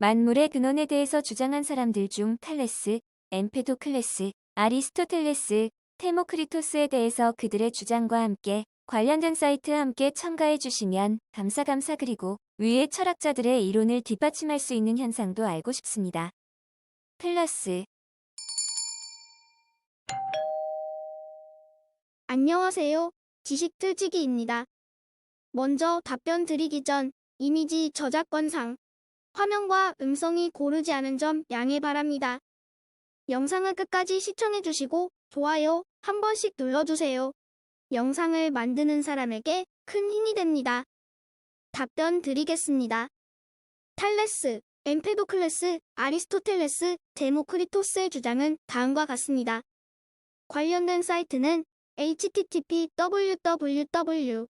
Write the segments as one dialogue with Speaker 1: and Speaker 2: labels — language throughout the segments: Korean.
Speaker 1: 만물의 근원에 대해서 주장한 사람들 중 탈레스, 엠페도클레스, 아리스토텔레스, 테모크리토스에 대해서 그들의 주장과 함께 관련된 사이트 함께 첨가해 주시면 감사 감사 그리고 위의 철학자들의 이론을 뒷받침할 수 있는 현상도 알고 싶습니다. 플러스
Speaker 2: 안녕하세요. 지식틀지기입니다. 먼저 답변 드리기 전 이미지 저작권상 화면과 음성이 고르지 않은 점 양해 바랍니다. 영상을 끝까지 시청해주시고 좋아요 한 번씩 눌러주세요. 영상을 만드는 사람에게 큰 힘이 됩니다. 답변 드리겠습니다. 탈레스, 엠페도클레스, 아리스토텔레스, 데모크리토스의 주장은 다음과 같습니다. 관련된 사이트는 http www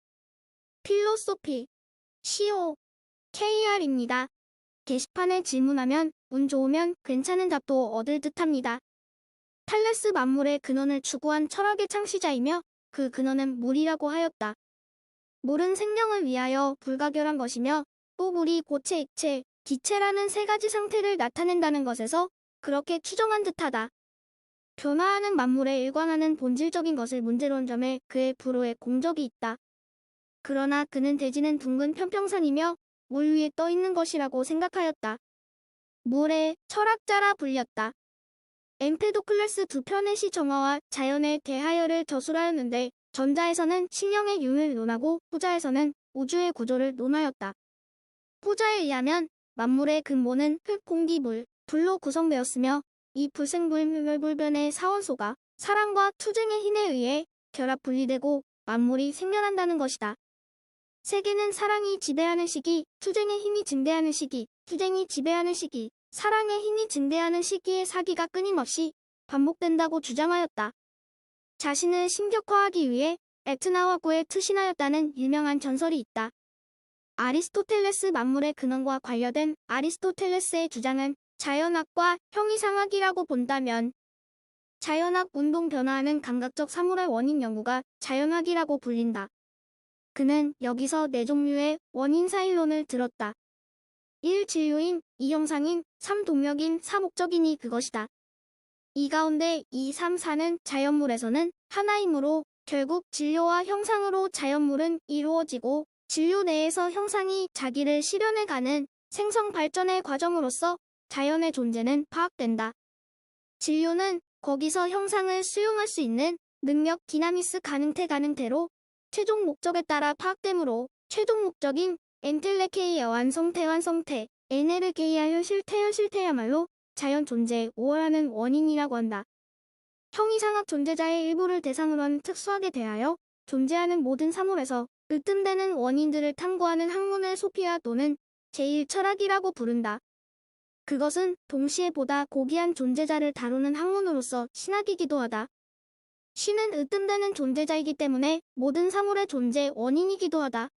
Speaker 2: 필로소피 co kr입니다. 게시판에 질문하면 운 좋으면 괜찮은 답도 얻을 듯합니다. 탈레스 만물의 근원을 추구한 철학의 창시자이며 그 근원은 물이라고 하였다. 물은 생명을 위하여 불가결한 것이며 또 물이 고체, 액체, 기체라는 세 가지 상태를 나타낸다는 것에서 그렇게 추정한 듯하다. 변화하는 만물에 일관하는 본질적인 것을 문제로 한 점에 그의 불호의 공적이 있다. 그러나 그는 대지는 둥근 편평선이며 물 위에 떠 있는 것이라고 생각하였다. 물의 철학자라 불렸다. 엠페도클레스 두 편의 시 정화와 자연의 대하여를 저술하였는데 전자에서는 신령의 융을 논하고 후자에서는 우주의 구조를 논하였다. 후자에 의하면 만물의 근본은 흙, 공기, 물, 불로 구성되었으며 이 불생불멸불변의 사원소가 사랑과 투쟁의 힘에 의해 결합 분리되고 만물이 생겨난다는 것이다. 세계는 사랑이 지배하는 시기, 투쟁의 힘이 증대하는 시기, 투쟁이 지배하는 시기, 사랑의 힘이 증대하는 시기의 사기가 끊임없이 반복된다고 주장하였다. 자신을 신격화하기 위해 에트나와고에 투신하였다는 유명한 전설이 있다. 아리스토텔레스 만물의 근원과 관련된 아리스토텔레스의 주장은 자연학과 형이상학이라고 본다면 자연학 운동 변화하는 감각적 사물의 원인 연구가 자연학이라고 불린다. 그는 여기서 네 종류의 원인 사일론을 들었다. 1. 진료인, 2. 형상인, 3. 동력인, 4. 목적인이 그것이다. 이 가운데 2, 3, 4는 자연물에서는 하나이므로 결국 진료와 형상으로 자연물은 이루어지고 진료 내에서 형상이 자기를 실현해가는 생성 발전의 과정으로서 자연의 존재는 파악된다. 진료는 거기서 형상을 수용할 수 있는 능력 디나미스 가능태 가능태로 최종 목적에 따라 파악되므로 최종 목적인 엔텔레케이아 완성태 완성태 에네르게이아 현실태 현실태야말로 자연 존재의 오월하는 원인이라고 한다. 형이상학 존재자의 일부를 대상으로 한 특수하게 대하여 존재하는 모든 사물에서 으뜸되는 원인들을 탐구하는 학문을 소피아 또는 제1철학이라고 부른다. 그것은 동시에 보다 고귀한 존재자를 다루는 학문으로서 신학이기도 하다. 신은 으뜸되는 존재자이기 때문에 모든 사물의 존재 원인이기도 하다.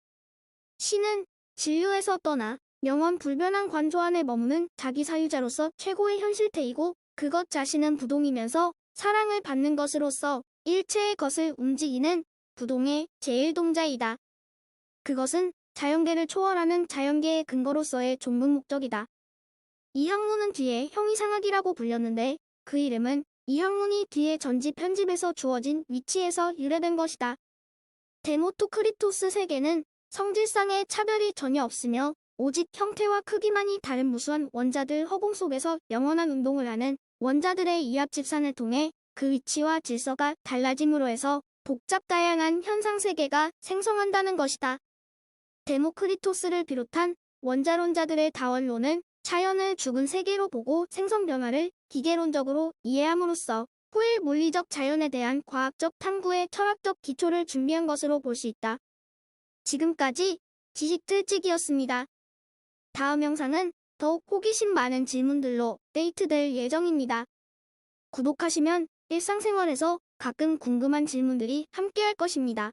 Speaker 2: 신은 진료에서 떠나 영원 불변한 관조 안에 머무는 자기 사유자로서 최고의 현실태이고 그것 자신은 부동이면서 사랑을 받는 것으로서 일체의 것을 움직이는 부동의 제1동자이다. 그것은 자연계를 초월하는 자연계의 근거로서의 종분 목적이다. 이 학문은 뒤에 형이상학이라고 불렸는데 그 이름은 이 학문이 뒤에 전지 편집에서 주어진 위치에서 유래된 것이다. 데모토크리토스 세계는 성질상의 차별이 전혀 없으며 오직 형태와 크기만이 다른 무수한 원자들 허공 속에서 영원한 운동을 하는 원자들의 이합 집산을 통해 그 위치와 질서가 달라짐으로 해서 복잡 다양한 현상 세계가 생성한다는 것이다. 데모크리토스를 비롯한 원자론자들의 다원론은 자연을 죽은 세계로 보고 생성 변화를 기계론적으로 이해함으로써 후일 물리적 자연에 대한 과학적 탐구의 철학적 기초를 준비한 것으로 볼 수 있다. 지금까지 지식틀찍이었습니다. 다음 영상은 더욱 호기심 많은 질문들로 데이트될 예정입니다. 구독하시면 일상생활에서 가끔 궁금한 질문들이 함께할 것입니다.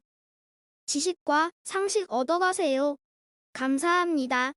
Speaker 2: 지식과 상식 얻어가세요. 감사합니다.